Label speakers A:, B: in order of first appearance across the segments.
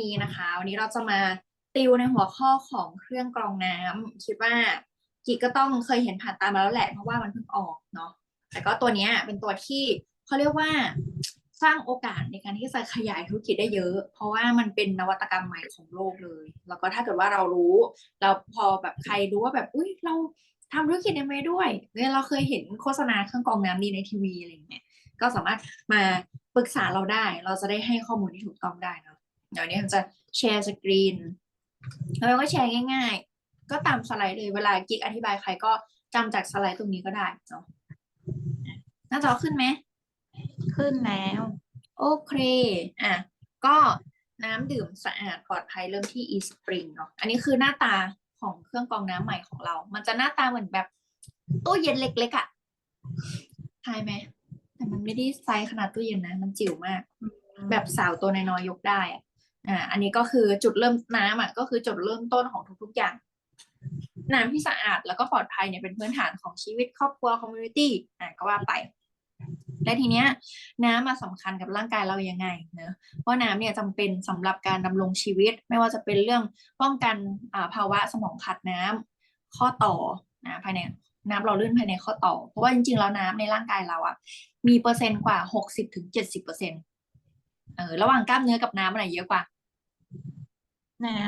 A: นี้นะคะ วันนี้เราจะมาติวในหัวข้อของเครื่องกรองน้ำคิดว่ากิกก็ต้องเคยเห็นผ่านตามาแล้วแหละเพราะว่ามันเพิ่งออกเนาะแต่ก็ตัวนี้เป็นตัวที่เขาเรียกว่าสร้างโอกาสในการที่จะขยายธุรกิจได้เยอะ เพราะว่ามันเป็นนวัตกรรมใหม่ของโลกเลย แล้วก็ถ้าเกิดว่าเรารู้เราพอแบบใครรู้ว่าแบบอุ้ยเราทำธุรกิจยังไงด้วยเนี่ยเราเคยเห็นโฆษณาเครื่องกรองน้ำนี้ในทีวีอะไรอย่างเงี้ยก็สามารถมาปรึกษาเราได้ เราจะได้ให้ข้อมูลที่ถูกต้องได้เนาะ เดี๋ยวนี้ผมจะแชร์สกรีนแล้วก็แชร์ง่าย ๆ ก็ตามสไลด์เลยเวลากิ๊กอธิบายใครก็จำจากสไลด์ตรงนี้ก็ได้เนาะหน้าจอขึ้นไหม
B: ขึ้นแล้ว
A: โอเคอะก็น้ำดื่มสะอาดปลอดภัยเริ่มที่ eSpring เนาะอันนี้คือหน้าตาของเครื่องกรองน้ำใหม่ของเรา มันจะหน้าตาเหมือนแบบตู้เย็นเล็กๆอะ่ะทายไหม แต่มันไม่ได้ไซส์ขนาดตู้เย็นนะ มันจิ๋วมาก แบบสาวตัวน้อยๆยกได้อะ อ่าอันนี้ก็คือจุดเริ่มน้ำอะก็คือจุดเริ่มต้นของทุกๆอย่างน้ำที่สะอาดแล้วก็ปลอดภัยเนี่ยเป็นพื้นฐานของชีวิตครอบครัวคอมมูนิตี้อะก็ว่าไป และทีเนี้ยน้ำมาสำคัญกับร่างกายเรายังไงเนอะเพราะน้ำเนี่ยจำเป็นสำหรับการดำรงชีวิต ไม่ว่าจะเป็นเรื่องป้องกันอ่าภาวะสมองขาดน้ำข้อต่อนะภายในน้ำเราลื่นภายในข้อต่อ เพราะว่าจริงๆแล้วน้ำในร่างกายเราอะมีเปอร์เซ็นต์กว่าหกสิบถึงเจ็ดสิบเปอร์เซ็นต์เออระหว่างกล้ามเนื้อกับน้ำอะไรเยอะกว่า
B: น้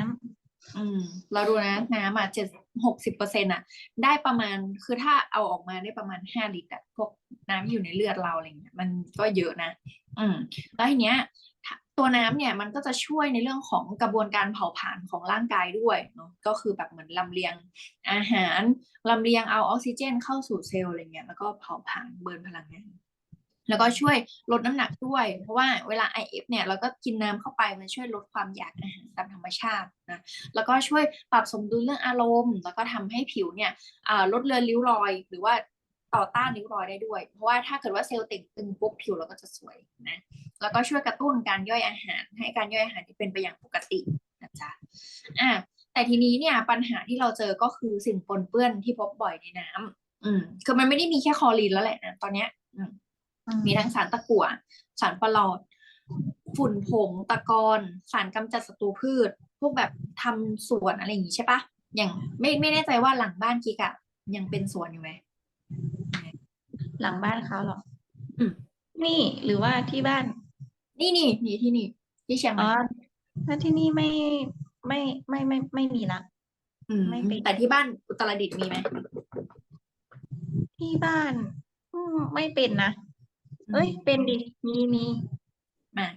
A: อืม เราดูนะ น้ำอะเจ็ดหกสิบเปอร์เซ็นอะ ได้ประมาณคือถ้าเอาออกมาได้ประมาณห้าลิตรอะพวกน้ำที่อยู่ในเลือดเราอะไรเงี้ยมันก็เยอะนะ อืม แล้วทีเนี้ยตัวน้ำเนี่ยมันก็จะช่วยในเรื่องของกระบวนการเผาผลาญของร่างกายด้วยเนาะก็คือแบบเหมือนลำเลียงอาหารลำเลียงเอาออกซิเจน เข้าสู่เซลล์อะไรเงี้ยแล้วก็เผาผลาญเบิร์นพลังงาน แล้วก็ช่วยลดน้ำหนักด้วย เพราะว่าเวลา IF เนี่ยเราก็กินน้ำเข้าไปมันช่วยลดความอยากอาหารตามธรรมชาตินะแล้วก็ช่วยปรับสมดุลเรื่องอารมณ์ แล้วก็ทำให้ผิวเนี่ยลดเลือนริ้วรอย หรือว่าต่อต้านริ้วรอยได้ด้วย เพราะว่าถ้าเกิดว่าเซลล์เต่งตึงปุ๊บผิวเราก็จะสวยนะแล้วก็ช่วยกระตุ้นการย่อยอาหาร ให้การย่อยอาหารที่เป็นไปอย่างปกตินะจ๊ะอะแต่ทีนี้เนี่ยปัญหาที่เราเจอก็คือสิ่งปนเปื้อนที่พบบ่อยในน้ำอืมคือมันไม่ได้มีแค่คอรีนแล้วแหละนะตอนเนี้ย มำมีทั้งสารตะกั่วสารปลอด ฝุ่นผงตะกอนสารกำจัดศัตรูพืช พวกแบบทำสวนอะไรอย่างงี้ใช่ปะอย่างไม่ไม่แน่ใจว่าหลังบ้านกิ๊กอะยังเป็นสวนอยู่ไหม
B: หลังบ้านเขาเหรอ
A: อืม
B: นี่หรือว่าที่บ้าน
A: นี่นี่นี่ที่นี่ ที่เชียงให
B: อ๋
A: ม่
B: อถ้าที่นี่ไม่ไม่ไม่ไม่ไม่มีละ
A: ม
B: ไม่เป็น
A: แต่ที่บ้านอุตรดิตถ์มีไหม
B: ที่บ้านอืมไม่เป็นนะ เอ้ย เป็นดิ มีมี
A: มา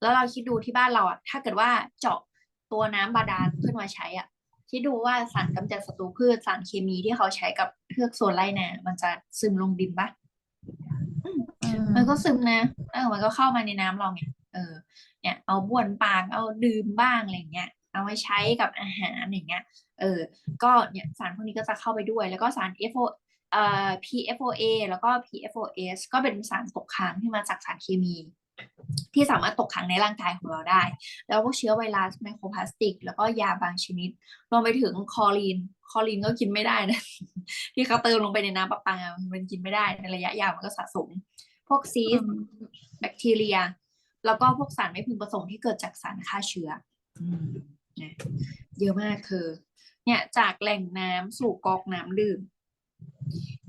A: แล้วเราคิดดูที่บ้านเราอะถ้าเกิดว่าเจาะตัวน้ำบาดาลขึ้นมาใช้อะคิดดูว่าสารกำจัดศัตรูพืชสารเคมีที่เขาใช้กับเพือกโซนไร่นามันจะซึมลงดินปะมันก็ซึมนะเออมันก็เข้ามาในน้ำเราไงเออ เนี่ยเอาบ้วนปากเอาดื่มบ้างอะไรอย่างเงี้ย เอาไว้ใช้กับอาหารอย่างเงี้ย เออ ก็เนี่ยสารพวกนี้ก็จะเข้าไปด้วย แล้วก็สาร FO เอ่อ PFOA แล้วก็ PFOS ก็เป็นสารตกค้างที่มาจากสารเคมี ที่สามารถตกค้างในร่างกายของเราได้ แล้วพวกเชื้อไวรัสไมโครพลาสติก แล้วก็ยาบางชนิดรวมไปถึงคลอรีนคลอรีนก็กินไม่ได้นะที่เขาเติมลงไปในน้ำประปามันกินไม่ได้ในระยะยาวมันก็สะสม พวกซีส
B: อืม
A: แบคทีเรีย แล้วก็พวกสารไม่พึงประสงค์ที่เกิดจากสารฆ่าเชื้ออนะเยอะมากคือ เนี่ยจากแหล่งน้ำสู่ก๊อกน้ำดื่ม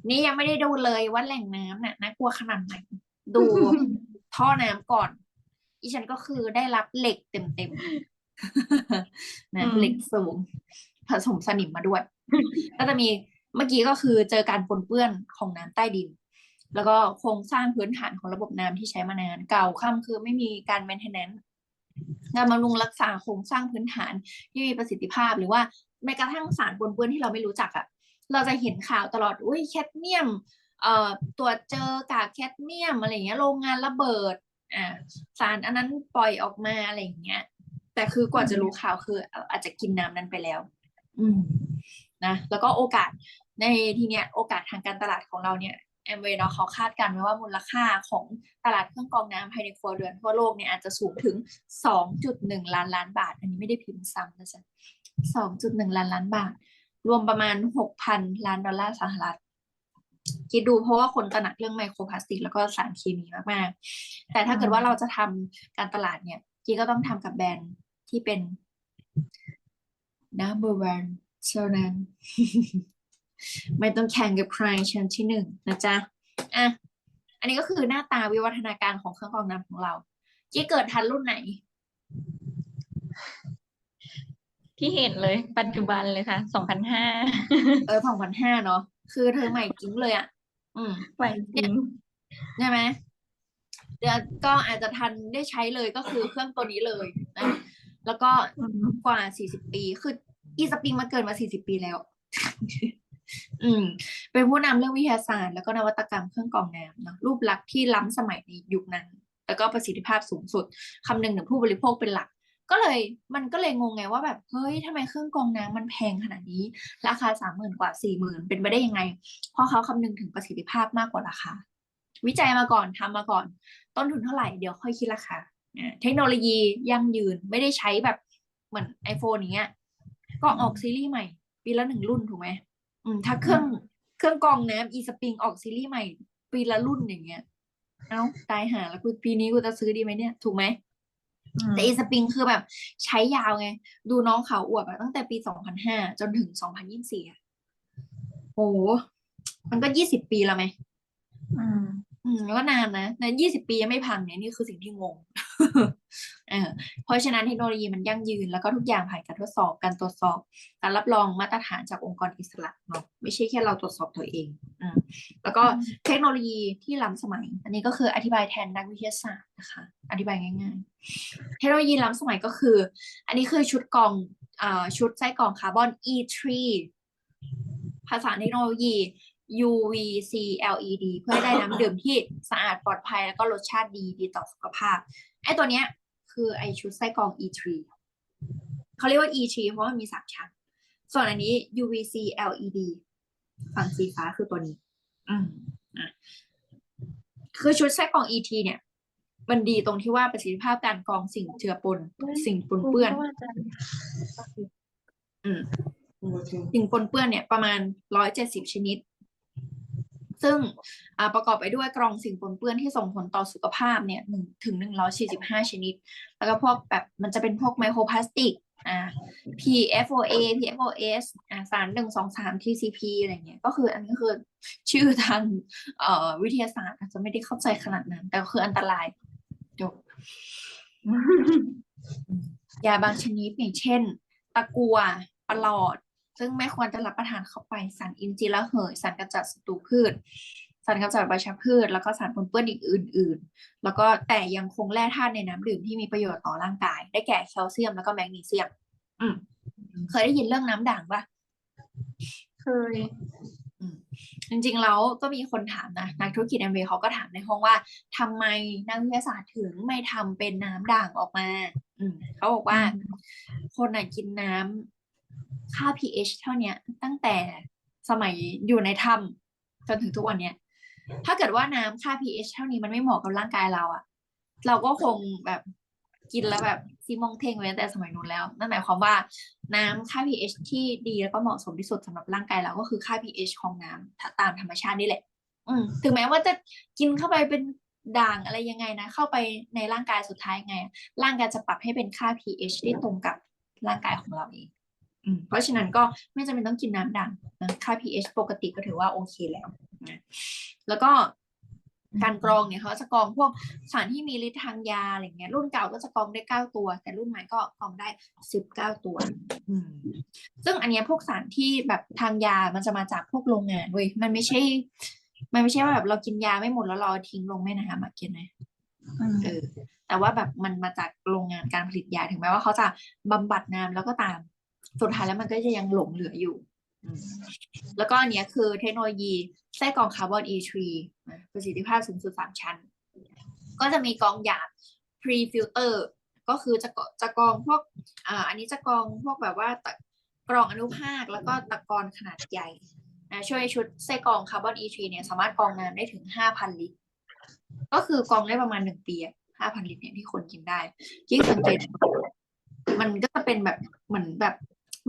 A: นี่ยังไม่ได้ดูเลยว่าแหล่งน้ำน่ะน่ากลัวขนาดไหนดูท่อน้ำก่อนอีฉันก็คือได้รับเหล็กเต็มๆนะ
B: อืม
A: เหล็กสูงผสมสนิมมาด้วย ก็จะมีเมื่อกี้ก็คือเจอการปนเปื้อนของน้ำใต้ดิน แล้วก็โครงสร้างพื้นฐานของระบบน้ำที่ใช้มานาน เก่าค่ำคือไม่มีการ maintenance การบำรุงรักษาโครงสร้างพื้นฐานที่มีประสิทธิภาพหรือว่าแม้กระทั่งสารปนเปื้อนที่เราไม่รู้จักอะ เราจะเห็นข่าวตลอดอุ้ยแคดเมียมเอ่อตรวจเจอกากแคดเมียมอะไรเงี้ยโรงงานระเบิดอ่าสารอันนั้นปล่อยออกมาอะไรอย่างเงี้ย แต่คือกว่าจะรู้ข่าวคือ อาจจะกินน้ำนั้นไปแล้ว อืมนะแล้วก็โอกาสในทีเนี้ยโอกาสทางการตลาดของเราเนี่ยแอมเวย์เนาะเขาคาดการณ์ไว้ว่ามูลค่าของตลาดเครื่องกรองน้ำภายในครัวเรือนทั่วโลกเนี่ยอาจจะสูงถึง 2.1 ล้านล้านบาท อันนี้ไม่ได้พิมพ์ซ้ำนะจ๊ะ2.1 ล้านล้านบาท รวมประมาณ 6,000 ล้านดอลลาร์สหรัฐ คิดดูเพราะว่าคนตระหนักเรื่องไมโครพลาสติก แล้วก็สารเคมีมาก ๆ แต่ถ้าเกิดว่าเราจะทำการตลาดเนี่ยกีก็ต้องทำกับแบรนด์ที่เป็น number one เท่านั้น ไม่ต้องแข่งกับใครชั้นที่หนึ่งนะจ๊ะอะอันนี้ก็คือหน้าตาวิวัฒนาการของเครื่องกรองน้ำของเราจี้เกิดทันรุ่นไหน
B: ที่เห็นเลยปัจจุบันเลยค่ะสองพันห้า
A: เออสองพันห้าเนาะคือเธอใหม่จริงเลยอะ อืม
B: ไหวจริง
A: ใช่ไหมเดี๋ยวก็อาจจะทันได้ใช้เลยก็คือเครื่องตัวนี้เลยนะแล้วก็
B: อืม
A: กว่า40ปี คืออีสปริงมาเกิดมา40ปีแล้ว อืม เป็นผู้นำเรื่องวิทยาศาสตร์ แล้วก็นวัตกรรมเครื่องกรองน้ำเนอะรูปลักษณ์ที่ล้ำสมัยในยุคนั้น แล้วก็ประสิทธิภาพสูงสุดคำนึงถึงผู้บริโภคเป็นหลัก ก็เลยมันก็เลยงงไงว่าแบบเฮ้ยทำไมเครื่องกรองน้ำมันแพงขนาดนี้ ราคาสามหมื่นกว่าสี่หมื่นเป็นไปได้ยังไง เพราะเขาคำนึงถึงประสิทธิภาพมากกว่าราคา วิจัยมาก่อนทำมาก่อน ต้นทุนเท่าไหร่เดี๋ยวค่อยคิดราคาอ่าเทคโนโลยียั่งยืนไม่ได้ใช้แบบเหมือน iPhone อย่างเงี้ยก็ออกซีรีส์ใหม่ ปีละหนึ่งรุ่นถูกไหมอืมถ้าเครื่องเครื่องกรองน้ำอีสปริงออกซีรีส์ใหม่ ปีละรุ่นอย่างเงี้ย เอ้าตายหาแล้วกูปีนี้กูจะซื้อดีไหมเนี่ย ถูกไหม แต่อีสปริงคือแบบใช้ยาวไง ดูน้องเขาอวดอะตั้งแต่ปีสองพันห้าจนถึงสองพันยี่สิบสี่อะโห มันก็ยี่สิบปีแล้วไหม
B: อืม
A: อืมก็นานนะในยี่สิบปียังไม่พังเนี่ยนี่คือสิ่งที่งงเออเพราะฉะนั้นเทคโนโลยีมันยั่งยืนแล้วก็ทุกอย่างผ่านการทดสอบการตรวจสอบการรับรองมาตรฐานจากองค์กรอิสระเนาะไม่ใช่แค่เราตรวจสอบตัวเองอืมแล้วก็เทคโนโลยีที่ล้ำสมัย อันนี้ก็คืออธิบายแทนนักวิทยาศาสตร์นะคะ อธิบายง่ายๆ เทคโนโลยีล้ำสมัยก็คือ อันนี้คือชุดกรองอ่าชุดไส้กรองคาร์บอน E3 ภาษาเทคโนโลยี UVC LED เพื่อให้ได้น้ำดื่มที่สะอาดปลอดภัยแล้วก็รสชาติดีดีต่อสุขภาพ ไอ้ตัวเนี้ยคือไอชุดไส้กรอง E3 เขาเรียกว่า E3 เพราะมันมีสามชั้น ส่วนอันนี้ UVC LED ฝั่งสีฟ้าคือตัวนี้ อืมอะคือชุดไส้กรอง ET เนี่ย มันดีตรงที่ว่าประสิทธิภาพการกรองสิ่งเจือปน สิ่งปนเปื้อน
B: ครูก็ว่าจะ
A: อืมสิ่งปนเปื้อนเนี่ยประมาณร้อยเจ็ดสิบชนิด ซึ่งประกอบไปด้วยกรองสิ่งปนเปื้อนที่ส่งผลต่อสุขภาพเนี่ยหนึ่งถึงหนึ่งร้อยสี่สิบห้าชนิด แล้วก็พวกแบบมันจะเป็นพวกไมโครพลาสติกอ่า PFOA PFOS อ่าสารหนึ่งสองสาม TCP อะไรเงี้ยก็คืออันนี้คือชื่อทางเอ่อวิทยาศาสตร์อาจจะไม่ได้เข้าใจขนาดนั้น แต่ก็คืออันตรายจบยาบางชนิดอย่างเช่น ตะกัวปลอด ซึ่งไม่ควรจะรับประทานเข้าไปสารอินทรีย์ระเหยสารกำจัดศัตรูพืช สารกำจัดใบชพืช แล้วก็สารปนเปื้อนอีกอื่น ๆ แล้วก็แต่ยังคงแร่ธาตุในน้ำดื่มที่มีประโยชน์ต่อร่างกาย ได้แก่แคลเซียมแล้วก็แมกนีเซียม อืมเคยได้ยินเรื่องน้ำด่างปะ
B: เคย
A: อืมจริงๆแล้วก็มีคนถามนะนักธุรกิจแอมเวย์เขาก็ถามในห้องว่าทำไมนักวิทยาศาสตร์ถึงไม่ทำเป็นน้ำด่างออกมา อืมเขาบอกว่า
B: อืม
A: คนน่ะกินน้ำ ค่า pH เท่านี้ตั้งแต่สมัยอยู่ในถ้ำจนถึงทุกวันเนี้ย ถ้าเกิดว่าน้ำค่า pH เท่านี้มันไม่เหมาะกับร่างกายเราอะเราก็คงแบบกินแล้วแบบซีมองเทงไว้ตั้งแต่สมัยนู้นแล้ว นั่นหมายความว่าน้ำค่า pH ที่ดีแล้วก็เหมาะสมที่สุดสำหรับร่างกายเราก็คือค่า pH ของน้ำตามธรรมชาตินี่แหละ อืมถึงแม้ว่าจะกินเข้าไปเป็นด่างอะไรยังไงนะ เข้าไปในร่างกายสุดท้ายไง ร่างกายจะปรับให้เป็นค่า pH ที่ตรงกับร่างกายของเราเอง เพราะฉะนั้นก็ไม่จำเป็นต้องกินน้ำด่างนะค่า pH ปกติก็ถือว่าโอเคแล้วนะแล้วก็การกรองเนี่ยเขาจะกรองพวกสารที่มีฤทธิ์ทางยาอะไรเงี้ยรุ่นเก่าก็จะกรองได้เก้าตัว แต่รุ่นใหม่ก็กรองได้สิบเก้าตัวอืมซึ่งอันเนี้ยพวกสารที่แบบทางยามันจะมาจากพวกโรงงานเว้ยมันไม่ใช่ มันไม่ใช่ว่าแบบเรากินยาไม่หมดแล้วเราทิ้งลงแม่น้ำมากินนะ
B: อืม
A: เออ แต่ว่าแบบมันมาจากโรงงานการผลิตยาถึงแม้ว่าเขาจะบำบัดน้ำแล้วก็ตาม สุดท้ายแล้วมันก็จะยังหลงเหลืออยู่ แล้วก็อันนี้คือเทคโนโลยีไส้กรองคาร์บอน E3 ประสิทธิภาพสูงสุดสามชั้น ก็จะมีกรองหยาบ pre filter ก็คือจะจะกรองพวกอ่าอันนี้จะกรองพวกแบบว่ากรองอนุภาคแล้วก็ตะกอนขนาดใหญ่นะช่วยชุดไส้กรองคาร์บอน E3 เนี่ยสามารถกรองน้ำได้ถึง 5,000 ลิตร ก็คือกรองได้ประมาณหนึ่งปีอะ5,000 ลิตรเนี่ยที่คนกินได้ยิ่งสังเกตมันก็จะเป็นแบบเหมือนแบบ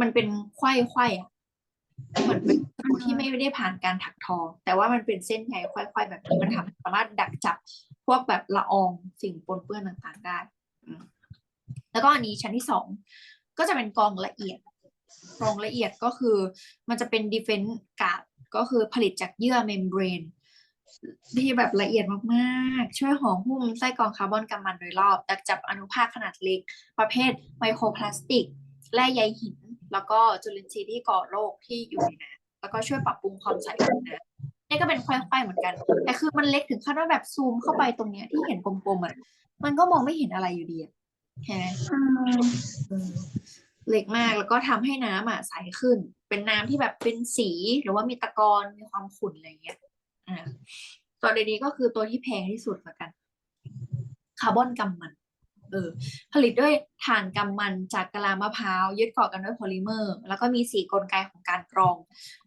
A: มันเป็นไขว้ไขว้อะเหมือนเป็นที่ไม่ได้ผ่านการถักทอ แต่ว่ามันเป็นเส้นใยไขว้แบบนี้มันทำสามารถดักจับพวกแบบละอองสิ่งปนเปื้อนต่างๆได้แล้วก็อันนี้ชั้นที่สองก็จะเป็นกรองละเอียดกรองละเอียดก็คือ มันจะเป็น defense guard ก็คือผลิตจากเยื่อเมมเบรนที่แบบละเอียดมากๆ ช่วยห่อหุ้มไส้กรองคาร์บอนกัมมันโดยรอบ ดักจับอนุภาคขนาดเล็ก ประเภทไมโครพลาสติก แร่ใยหิน แล้วก็จุลินทรีย์ที่ก่อโรคที่อยู่ในน้ำแล้วก็ช่วยปรับปรุงความใสของน้ำนี่ก็เป็นควายๆเหมือนกัน แต่คือมันเล็กถึงขั้นว่าแบบซูมเข้าไปตรงเนี้ยที่เห็นกลมๆอะมันก็มองไม่เห็นอะไรอยู่ดีอะใช่ไหมเล็กมากแล้วก็ทำให้น้ำอะใสขึ้น เป็นน้ำที่แบบเป็นสีหรือว่ามีตะกอนมีความขุ่นอะไรอย่างเงี้ยอ่าตัวเดยวนี้ก็คือตัวที่แพงที่สุดเหมือนกัน คาร์บอนกัมมัน เออผลิตด้วยถ่านกัมมันจากกะลามะพร้าวยึดเกาะกันด้วยโพลิเมอร์ แล้วก็มีสี่กลไกของการกรอง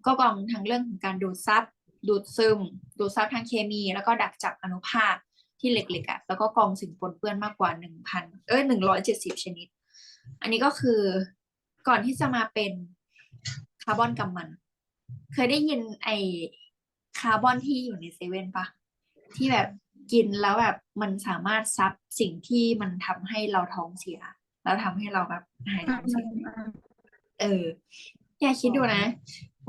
A: ก็กรองทั้งเรื่องของการดูดซับดูดซึม ดูดซับทางเคมี แล้วก็ดักจับอนุภาคที่เล็กๆอะแล้วก็กรองสิ่งปนเปื้อนมากกว่าหนึ่งพันเอ้ยหนึ่งร้อยเจ็ดสิบชนิด อันนี้ก็คือก่อนที่จะมาเป็นคาร์บอนกัมมัน เคยได้ยินไอคาร์บอนที่อยู่ในเซเว่นปะที่แบบ กินแล้วแบบมันสามารถซับสิ่งที่มันทำให้เราท้องเสีย แล้วทำให้เราแบบหายท้องเสียเออ อย่าคิดดูนะ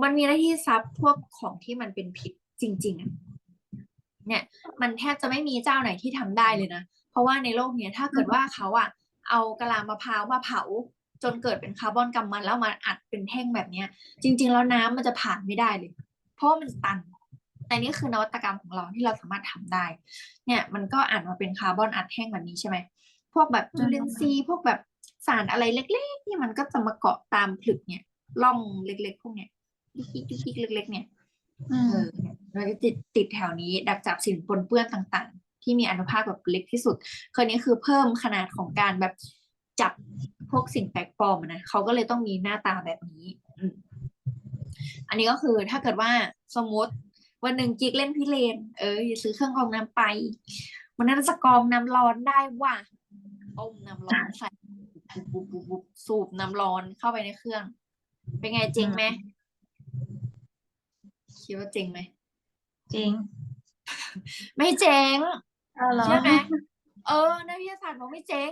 A: มันมีหน้าที่ซับพวกของที่มันเป็นพิษจริง ๆอะเนี่ย มันแทบจะไม่มีเจ้าไหนที่ทำได้เลยนะ เพราะว่าในโลกเนี้ยถ้าเกิดว่าเขาอะเอากะลามะพร้าวมาเผาจนเกิดเป็นคาร์บอนกัมมันแล้วมาอัดเป็นแท่งแบบเนี้ย จริง ๆ แล้วน้ำมันจะผ่านไม่ได้เลย เพราะมันตัน แต่นี่คือนวัตกรรมของเราที่เราสามารถทำได้ เนี่ยมันก็อ่านมาเป็นคาร์บอนอัดแท่งแบบนี้ใช่ไหมพวกแบบจุลินทรีย์พวกแบบสารอะไรเล็กๆที่มันก็จะมาเกาะตามผลึกเนี่ยร่องเล็กๆ พวกเนี้ยยุกยิกยุกยิกเล็ก ๆ เนี่ย
B: อื
A: เอ
B: ม
A: อเนี่ยเราจะติดติดแถวนี้ดักจับสิ่งปนเปื้อนต่างๆ ที่มีอนุภาคแบบเล็กที่สุดคราวนี้คือเพิ่มขนาดของการแบบจับพวกสิ่งแปลกปลอมอะนะเขาก็เลยต้องมีหน้าตาแบบนี้อืมอันนี้ก็คือถ้าเกิดว่าสมมติ วันหนึ่งกิ๊กเล่นพิเรนเอออย่าซื้อเครื่องกรองน้ำไปมันน่าจะกรองน้ำร้อนได้ว่ะต้มน้ำร้อนใส่บุบบุบบุบบุบสูบน้ำร้อนเข้าไปในเครื่อง เป็นไงจริงไหมคิดว่าจริงไหม
B: จริง
A: ไม่เจ๊ง
B: เอาเหรอ
A: ใช่ไหมเออนักวิทยาศาสตร์บอกไม่เจ๊ง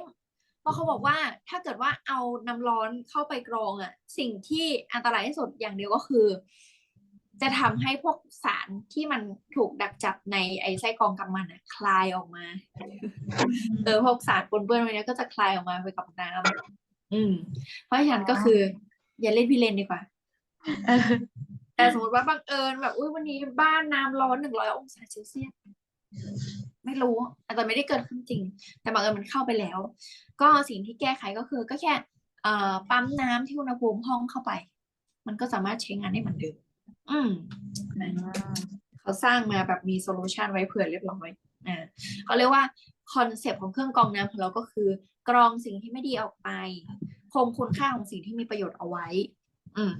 A: เพราะเขาบอกว่าถ้าเกิดว่าเอาน้ำร้อนเข้าไปกรองอะสิ่งที่อันตรายที่สุดอย่างเดียวก็คือ จะทำให้พวกสารที่มันถูกดักจับในไอ้ไส้กรองกัมมันอะคลายออกมาเออพวกสารปนเปื้อนพวกนี้ก็จะคลายออกมาไปกับน้ำอืม เพราะฉะนั้นก็คือ อย่าเล่นพิเรนดีกว่า
B: เออ
A: แต่สมมติว่าบังเอิญแบบอุ้ยวันนี้บ้านน้ำร้อนหนึ่งร้อยองศาเซลเซียสไม่รู้อาจจะไม่ได้เกิดขึ้นจริง แต่บังเอิญมันเข้าไปแล้ว ก็สิ่งที่แก้ไขก็คือก็แค่เอ่อปั๊มน้ำที่อุณหภูมิห้องเข้าไป มันก็สามารถใช้งานได้เหมือนเดิม อืมนะเขาสร้างมาแบบมีโซลูชันไว้เผื่อเรียบร้อยอ่าเขาเรียกว่าคอนเซปต์ของเครื่องกรองน้ำของเราก็คือ กรองสิ่งที่ไม่ดีออกไป คงคุณค่าของสิ่งที่มีประโยชน์เอาไว้ อืม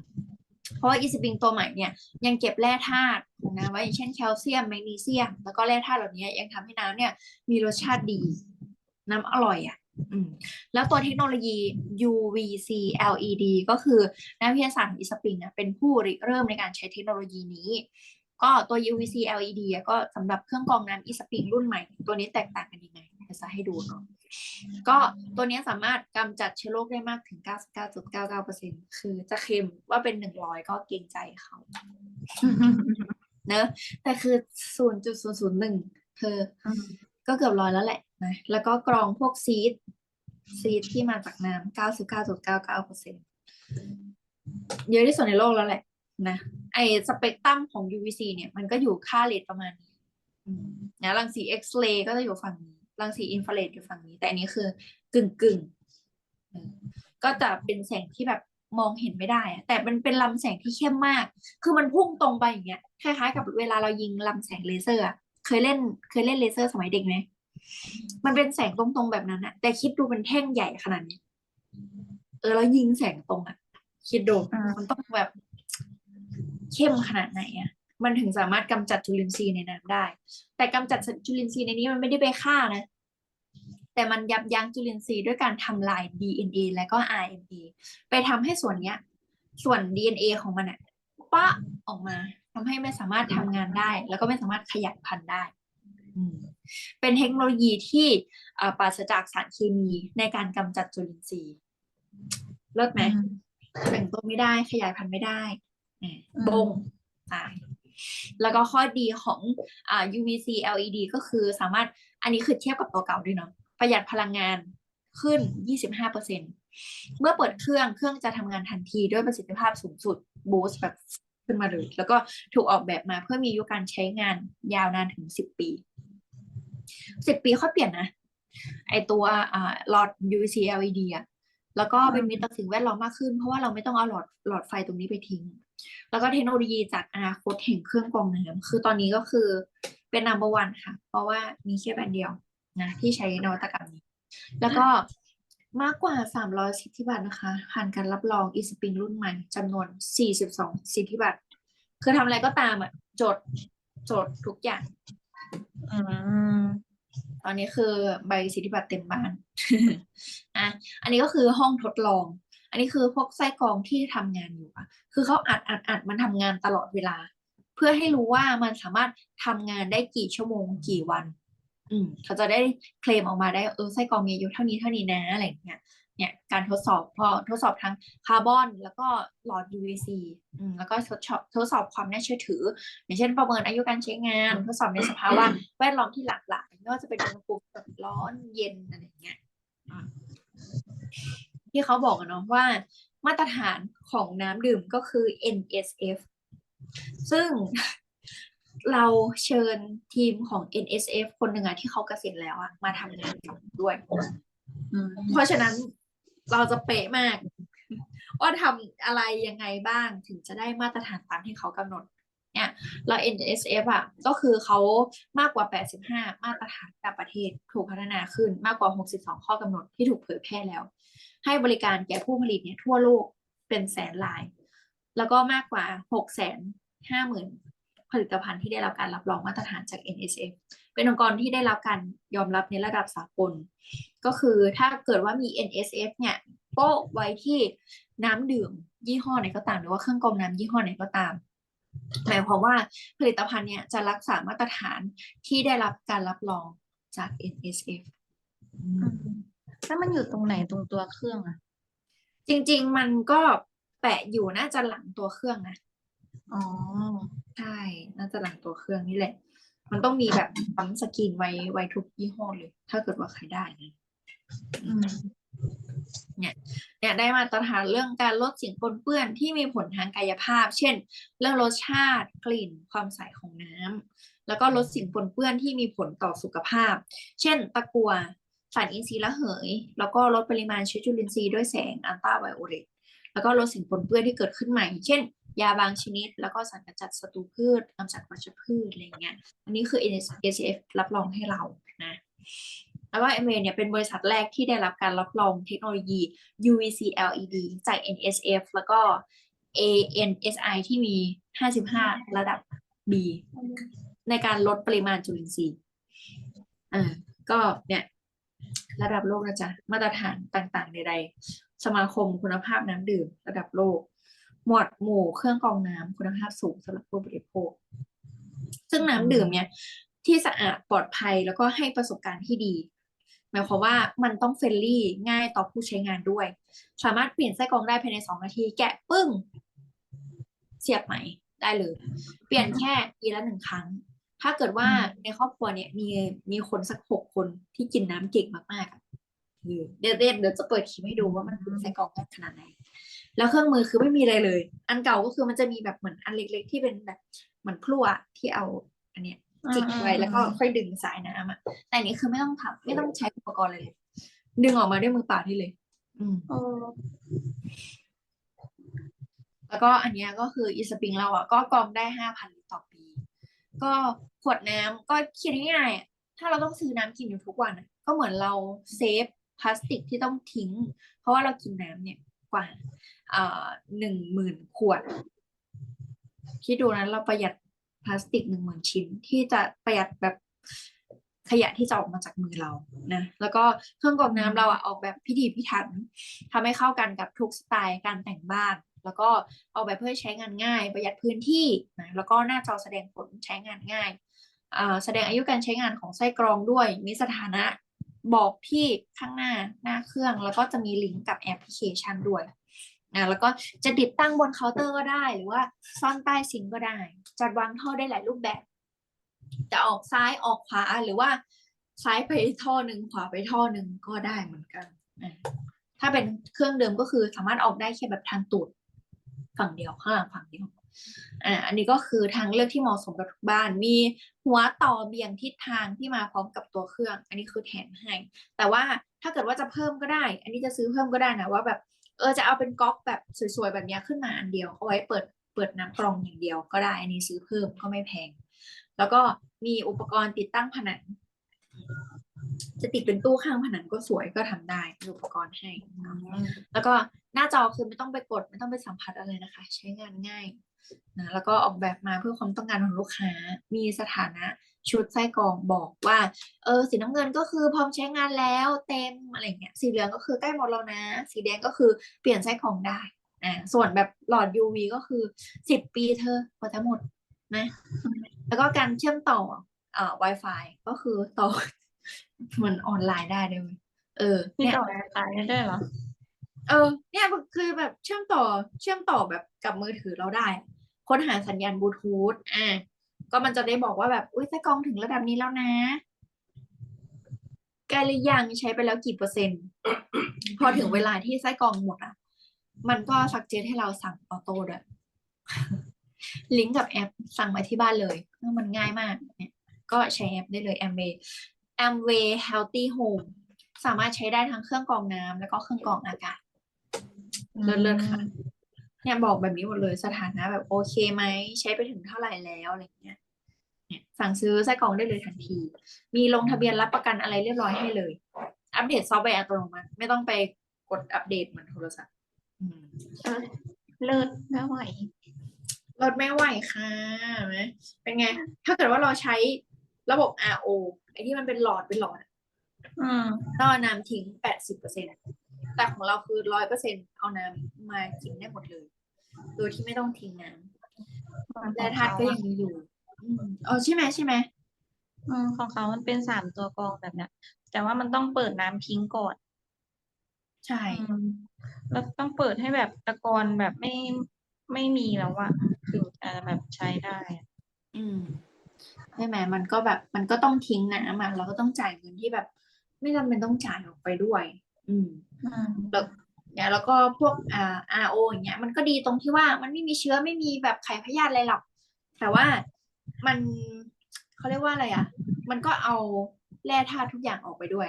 A: เพราะว่าอีสปริงตัวใหม่เนี่ยยังเก็บแร่ธาตุของน้ำไว้อย่างเช่นแคลเซียมแมกนีเซียม แล้วก็แร่ธาตุเหล่านี้ยังทำให้น้ำเนี่ยมีรสชาติดี น้ำอร่อยอะ แล้วตัวเทคโนโลยี UVC LED ก็คือนักวิทยาศาสตร์ของอีสปริงเนี่ยเป็นผู้ริเริ่มในการใช้เทคโนโลยีนี้ ก็ตัว UVC LED อะก็สำหรับเครื่องกรองน้ำอีสปริงรุ่นใหม่ ตัวนี้แตกต่างกันยังไงเดี๋ยวจะให้ดูเนาะก็ตัวเนี้ยสามารถกำจัดเชื้อโรคได้มากถึง 99.99%คือจะเค็มว่าเป็น 100 ก็เกรงใจเขาเนอะแต่คือ 0.001เธอ
B: อืม
A: ก็เกือบร้อยแล้วแหละ นะแล้วก็กรองพวกซีดซีดที่มาจากน้ำ99.99%เยอะที่สุดในโลกแล้วแหละนะไอสเปกตรัมของ UVC เนี่ยมันก็อยู่ค่าเรทประมาณนี้นะรังสี X-ray ก็จะอยู่ฝั่งนี้รังสีอินฟราเรดอยู่ฝั่งนี้ แต่อันนี้คือกึ่งกึ่งก็จะเป็นแสงที่แบบมองเห็นไม่ได้อะแต่มันเป็นลำแสงที่เข้มมาก คือมันพุ่งตรงไปอย่างเงี้ยคล้ายๆกับเวลาเรายิงลำแสงเลเซอร์เคยเล่นเคยเล่นเลเซอร์สมัยเด็กไหม มันเป็นแสงตรงๆแบบนั้นอะแต่คิดดูเป็นแท่งใหญ่ขนาดนี้ เออ แล้วยิงแสงตรงอะคิดดู
B: อ่ามั
A: มันต้องแบบเข้มขนาดไหนอะมันถึงสามารถกำจัดจุลินทรีย์ในน้ำได้ แต่กำจัดจุลินทรีย์ในนี้มันไม่ได้ไปฆ่านะ แต่มันยับยั้งจุลินทรีย์ด้วยการทำลาย DNA และก็ RNA ไปทำให้ส่วนเนี้ย ส่วน DNA ของมันอะปะออกมาทำให้ไม่สามารถทำงานได้ แล้วก็ไม่สามารถขยายพันธุ์ได้อืม เป็นเทคโนโลยีที่อ่าปราศจากสารเคมีในการกำจัดจุลินทรีย์เลิศไหม
B: อืม
A: แบ่งตัวไม่ได้ขยายพันธุ์ไม่ได้แหม
B: อืม
A: บงตายแล้วก็ข้อดีของอ่า UVC LED ก็คือสามารถอันนี้คือเทียบกับตัวเก่าด้วยเนาะประหยัดพลังงานขึ้น 25%เมื่อเปิดเครื่องเครื่องจะทำงานทันทีด้วยประสิทธิภาพสูงสุดบูสต์แบบขึ้นมาเลยแล้วก็ถูกออกแบบมาเพื่อมีอายุการใช้งานยาวนานถึง 10 ปี 10ปีค่อยเปลี่ยนนะ ไอตัวอ่าหลอด UVC LED อะแล้วก็เป็นมิตรต่อสิ่งแวดล้อมมากขึ้น เพราะว่าเราไม่ต้องเอาหลอดหลอดไฟตรงนี้ไปทิ้ง แล้วก็เทคโนโลยีจากอนาคตแห่งเครื่องกรองน้ำคือตอนนี้ก็คือเป็น number one ค่ะ เพราะว่ามีแค่แบรนด์เดียวนะที่ใช้นวัตกรรมนี้ แล้วก็มากกว่า 300 สิทธิบัตรนะคะ ผ่านการรับรอง e s p r i n g รุ่นใหม่จำนวน 42 สิทธิบัตรคือทำอะไรก็ตามอะ จด จดทุกอย่าง
B: อืม
A: ตอนนี้คือใบสิทธิบัตรเต็มบ้าน อะ อันนี้ก็คือห้องทดลอง อันนี้คือพวกไส้กรองที่ทำงานอยู่อะคือเขาอัดอัดอัดมันทำงานตลอดเวลา เพื่อให้รู้ว่ามันสามารถทำงานได้กี่ชั่วโมงกี่วัน อืมเขาจะได้เคลมออกมาได้เออไส้กรองมีอายุเท่านี้เท่านี้นะอะไรอย่างเงี้ย เนี่ยการทดสอบพอทดสอบทั้งคาร์บอน แล้วก็หลอด UVC อืมแล้วก็ทดสอบทดสอบความน่าเชื่อถือ อย่างเช่นประเมินอายุการใช้งาน ทดสอบในสภาวะแวดล้อมที่หลากหลายไม่ว่าจะเป็นอุณหภูมิร้อนเย็นอะไรอย่างเงี้ยที่เขาบอกอะเนาะว่ามาตรฐานของน้ำดื่มก็คือ NSF ซึ่งเราเชิญทีมของ NSF คนหนึ่งอะที่เขาเกษียณแล้วอะมาทำงานกับเราด้วย เพราะฉะนั้น เราจะเป๊ะมาก ว่าทำอะไรยังไงบ้างถึงจะได้มาตรฐานตามที่เขากำหนด เนี่ยแล้ว NSF อะก็คือเขามากกว่า 85 มาตรฐานต่างประเทศถูกพัฒนาขึ้นมากกว่า 62 ข้อกำหนดที่ถูกเผยแพร่แล้ว ให้บริการแก่ผู้ผลิตเนี่ยทั่วโลกเป็นแสนราย แล้วก็มากกว่า6แสนห้าหมื่น ผลิตภัณฑ์ที่ได้รับการรับรองมาตรฐานจาก NSF เป็นองค์กรที่ได้รับการยอมรับในระดับสากล ก็คือถ้าเกิดว่ามี NSF เนี่ยโป๊ะไว้ที่น้ำดื่มยี่ห้อไหนก็ตาม หรือว่าเครื่องกรองน้ำยี่ห้อไหนก็ตามหมายความว่าผลิตภัณฑ์เนี่ยจะรักษามาตรฐานที่ได้รับการรับรองจาก NSF อื
B: อื
A: ม
B: มแล้วมันอยู่ตรงไหนตรงตัวเครื่องอะ
A: จริง ๆ มันก็แปะอยู่น่าจะหลังตัวเครื่องนะ
B: อ๋อ
A: ใช่ น่าจะหลังตัวเครื่องนี่แหละ มันต้องมีแบบปั๊มสกรีนไว้ไว้ทุกยี่ห้อเลย ถ้าเกิดว่าใครได้นะ
B: อืม
A: เนี่ยได้มาตรฐานเรื่องการลดสิ่งปนเปื้อนที่มีผลทางกายภาพ เช่น เรื่องรสชาติกลิ่นความใสของน้ำแล้วก็ลดสิ่งปนเปื้อนที่มีผลต่อสุขภาพ เช่น ตะกัวสารอินทรีย์ระเหย แล้วก็ลดปริมาณเชื้อจุลินทรีย์ด้วยแสงอัลตราไวโอเลตแล้วก็ลดสิ่งปนเปื้อนที่เกิดขึ้นใหม่ เช่น ยาบางชนิด แล้วก็สารกำจัดศัตรูพืชกำจัดวัชพืชอะไรเงี้ยอันนี้คือ NSF รับรองให้เรานะแล้วก็ m อเนี่ยเป็นบริษัทแรกที่ได้รับการรับรองเทคโนโลยี UVC LED จาก NSF แล้วก็ ANSI ที่มี 55 ระดับ B ในการลดปริมาณจุลินทรีย์อ่าก็เนี่ยระดับโลกนะจ๊ะ มาตรฐานต่างๆ ใดๆ สมาคมคุณภาพน้ำดื่ม ระดับโลก หมวดหมู่เครื่องกรองน้ำคุณภาพสูงสำหรับผู้บริโภค ซึ่งน้ำดื่มเนี่ย ที่สะอาดปลอดภัยแล้วก็ให้ประสบการณ์ที่ดี หมายความว่ามันต้องเฟรนลี่ง่ายต่อผู้ใช้งานด้วย สามารถเปลี่ยนไส้กรองได้ภายในสองนาที แกะปึ้ง เสียบใหม่ได้เลย เปลี่ยนแค่ปีละหนึ่งครั้ง ถ้าเกิดว่าในครอบครัวเนี่ยมีมีคนสักหกคนที่กินน้ำเก่งมากๆอะเออเดี๋ยวเดี๋ยวเดี๋ยวจะเปิดคลิปให้ดูว่ามันเป็นไส้กรองง่ายขนาดไหน แล้วเครื่องมือคือไม่มีอะไรเลย อันเก่าก็คือมันจะมีแบบเหมือนอันเล็ก ๆ ที่เป็นแบบเหมือนพลั่วที่เอาอันเนี้ยจิกไว้แล้วก็ค่อยดึงสายน้ำอะแต่อันนี้คือไม่ต้องทำไม่ต้องใช้อุปกรณ์เลย ดึงออกมาด้วยมือเปล่าได้เลย อืม
B: โอ้
A: แล้วก็อันเนี้ยก็คืออีสปริงเราอะก็กรองได้ห้าพันลิตรต่อปี ก็ขวดน้ำก็คิดง่ายๆอะถ้าเราต้องซื้อน้ำกินอยู่ทุกวันอะก็เหมือนเราเซฟพลาสติกที่ต้องทิ้ง เพราะว่าเรากินน้ำเนี่ย กว่าหนึ่งหมื่นขวด คิดดูนะเราประหยัดพลาสติกหนึ่งหมื่นชิ้น ที่จะประหยัดแบบขยะที่จะออกมาจากมือเรานะแล้วก็เครื่องกรองน้ำเราอะออกแบบพิถีพิถันทำให้เข้ากันกับทุกสไตล์การแต่งบ้าน แล้วก็ออกแบบเพื่อใช้งานง่าย ประหยัดพื้นที่นะแล้วก็หน้าจอแสดงผลใช้งานง่ายแสดงอายุการใช้งานของไส้กรองด้วย มีสถานะ บอกที่ข้างหน้าหน้าเครื่อง แล้วก็จะมีลิงก์กับแอปพลิเคชันด้วยนะแล้วก็จะติดตั้งบนเคาน์เตอร์ก็ได้ หรือว่าซ่อนใต้ซิงค์ก็ได้ จัดวางท่อได้หลายรูปแบบ จะออกซ้ายออกขวาหรือว่าซ้ายไปท่อหนึ่งขวาไปท่อหนึ่งก็ได้เหมือนกันนะถ้าเป็นเครื่องเดิมก็คือสามารถออกได้แค่แบบทางตูดฝั่งเดียวข้างหลังฝั่งเดียว อ่าอันนี้ก็คือทางเลือกที่เหมาะสมกับทุกบ้าน มีหัวต่อเบี่ยงทิศทางที่มาพร้อมกับตัวเครื่อง อันนี้คือแถมให้ แต่ว่าถ้าเกิดว่าจะเพิ่มก็ได้ อันนี้จะซื้อเพิ่มก็ได้นะว่าแบบเออจะเอาเป็นก๊อกแบบสวยๆแบบเนี้ยขึ้นมาอันเดียวเอาไว้เปิดเปิดน้ำกรองอย่างเดียวก็ได้ อันนี้ซื้อเพิ่มก็ไม่แพง แล้วก็มีอุปกรณ์ติดตั้งผนังจะติดเป็นตู้ข้างผนังก็สวยก็ทำได้มีอุปกรณ์ให้เนาะแล้วก็หน้าจอคือไม่ต้องไปกด ไม่ต้องไปสัมผัสอะไรนะคะ ใช้งานง่าย นะแล้วก็ออกแบบมาเพื่อความต้องการของลูกค้า มีสถานะชุดไส้กรองบอกว่าเออสีน้ำเงินก็คือพร้อมใช้งานแล้วเต็มอะไรเงี้ยสีเหลืองก็คือใกล้หมดแล้วนะ สีแดงก็คือเปลี่ยนไส้กรองได้อ่าส่วนแบบหลอด UV ก็คือสิบปีเธอกว่าจะหมดนะแล้วก็การเชื่อมต่ออ่า Wi-Fi ก็คือต่อมันออนไลน์ได้ด้วยเวยเออ
B: มี
A: เนี่ย
B: ต่อสายได้ด้วยเหรอ
A: เออ เนี่ยคือแบบเชื่อมต่อเชื่อมต่อแบบกับมือถือเราได้ ค้นหาสัญญาณบลูทูธอะก็มันจะได้บอกว่าแบบอุ้ยไส้กรองถึงระดับนี้แล้วนะใกลหรือยังใช้ไปแล้วกี่เปอร์เซ็นต์ พอถึงเวลาที่ไส้กรองหมดอะ มันก็สักเจตให้เราสั่งออโต้ด้วยลิงก์กับแอปสั่งมาที่บ้านเลยมันง่ายมากเนี่ยก็ใช้แอปได้เลย Amway Amway Healthy Home สามารถใช้ได้ทั้งเครื่องกรองน้ำแล้วก็เครื่องกรองอากาศเลิศเลิศค่ะ เนี่ยบอกแบบนี้หมดเลยสถานะแบบโอเคไหมใช้ไปถึงเท่าไหร่แล้วอะไรเงี้ยเนี่ยสั่งซื้อไส้กรองได้เลยทันที มีลงทะเบียนรับประกันอะไรเรียบร้อยให้เลย อัปเดตซอฟต์แวร์อัตโนมัติไม่ต้องไปกดอัปเดตเหมือนโทรศัพท์อืม
B: เออเลิศไม่ไหว
A: ลดไม่ไหวค่ะเห็นไหมเป็นไง ถ้าเกิดว่าเราใช้ระบบ RO ไอ้ที่มันเป็นหลอดเป็นหลอดอะ
B: อืม
A: ต้องเอาน้ำทิ้งแปดสิบเปอร์เซ็น แต่ของเราคือร้อยเปอร์เซ็นเอาน้ำมากินได้หมดเลย โดยที่ไม่ต้องทิ้งน้ำแร่ธาตุก็ยังมีอยู่อืมอ๋อใช่ไหมใช่ไหม
B: อืมของเขามันเป็นสามตัวกรองแบบเนี้ย แต่ว่ามันต้องเปิดน้ำทิ้งก่อน
A: ใช่
B: อืมแล้วต้องเปิดให้แบบตะกอนแบบไม่ไม่มีแล้วอะถึงจะแบบใช้ได้อะ
A: อืมใช่ไหมมันก็แบบ มันก็ต้องทิ้งน้ำอะเราก็ต้องจ่ายเงินที่แบบ ไม่จำเป็นต้องจ่ายออกไปด้วย อืม
B: อืม
A: แล้วเนี่ยแล้วก็พวกอ่า RO อย่างเงี้ยมันก็ดีตรงที่ว่ามันไม่มีเชื้อไม่มีแบบไข้พยาธิอะไรหรอกแต่ว่ามันเขาเรียกว่าอะไรอะ มันก็เอาแร่ธาตุทุกอย่างออกไปด้วย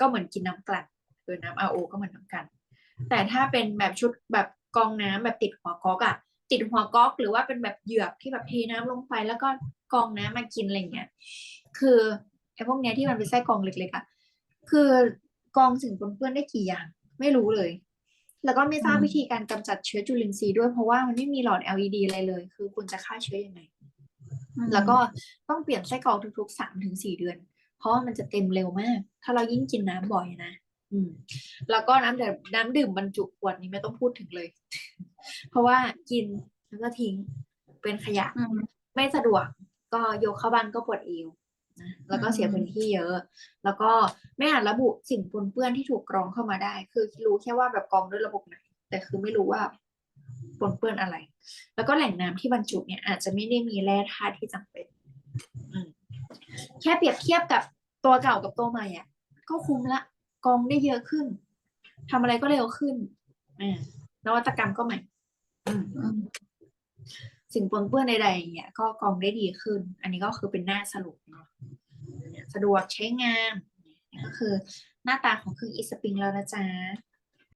A: ก็เหมือนกินน้ำกลั่นหรือน้ำ RO ก็เหมือนน้ำกันแต่ถ้าเป็นแบบชุดแบบกองน้ำแบบติดหัวก๊อกอะติดหัวก๊อก หรือว่าเป็นแบบเหยือกที่แบบเทน้ำลงไป แล้วก็กองน้ำมากินอะไรเงี้ยคือไอ้พวกเนี้ยที่มันเป็นไส้กรองเล็กๆอะคือ กรองสิ่งปนเปื้อนได้กี่อย่าง ไม่รู้เลย แล้วก็ไม่ทราบวิธีการกำจัดเชื้อจุลินทรีย์ด้วยเพราะว่ามันไม่มีหลอด LED อะไรเลย คือคุณจะฆ่าเชื้อยังไง แล้วก็ต้องเปลี่ยนไส้กรองทุกๆสามถึงสี่เดือน เพราะว่ามันจะเต็มเร็วมาก ถ้าเรายิ่งกินน้ำบ่อยนะอืมแล้วก็น้ำดื่มน้ำดื่มบรรจุขวดนี้ไม่ต้องพูดถึงเลย เพราะว่ากินแล้วก็ทิ้งเป็นขยะ
B: อืม
A: ไม่สะดวกก็ยกเข้าบ้านก็ปวดเอว นะแล้วก็เสีย
B: อืม
A: พื้นที่เยอะ แล้วก็ไม่อาจระบุสิ่งปนเปื้อนที่ถูกกรองเข้ามาได้ คือรู้แค่ว่าแบบกรองด้วยระบบไหน แต่คือไม่รู้ว่าปนเปื้อนอะไร แล้วก็แหล่งน้ำที่บรรจุเนี่ยอาจจะไม่ได้มีแร่ธาตุที่จำเป็นอืมแค่เปรียบเทียบกับตัวเก่ากับตัวใหม่อะก็คุ้มละกรองได้เยอะขึ้นทำอะไรก็เร็วขึ้นอ่านวัตกรรมก็ใหม่อืม
B: อืม
A: สิ่งปนเปื้อนใดๆอย่างเงี้ยก็กรองได้ดีขึ้น อันนี้ก็คือเป็นหน้าสรุปเนาะสะดวกใช้งานก็คือหน้าตาของเครื่องอีสปริงแล้วนะจ๊ะ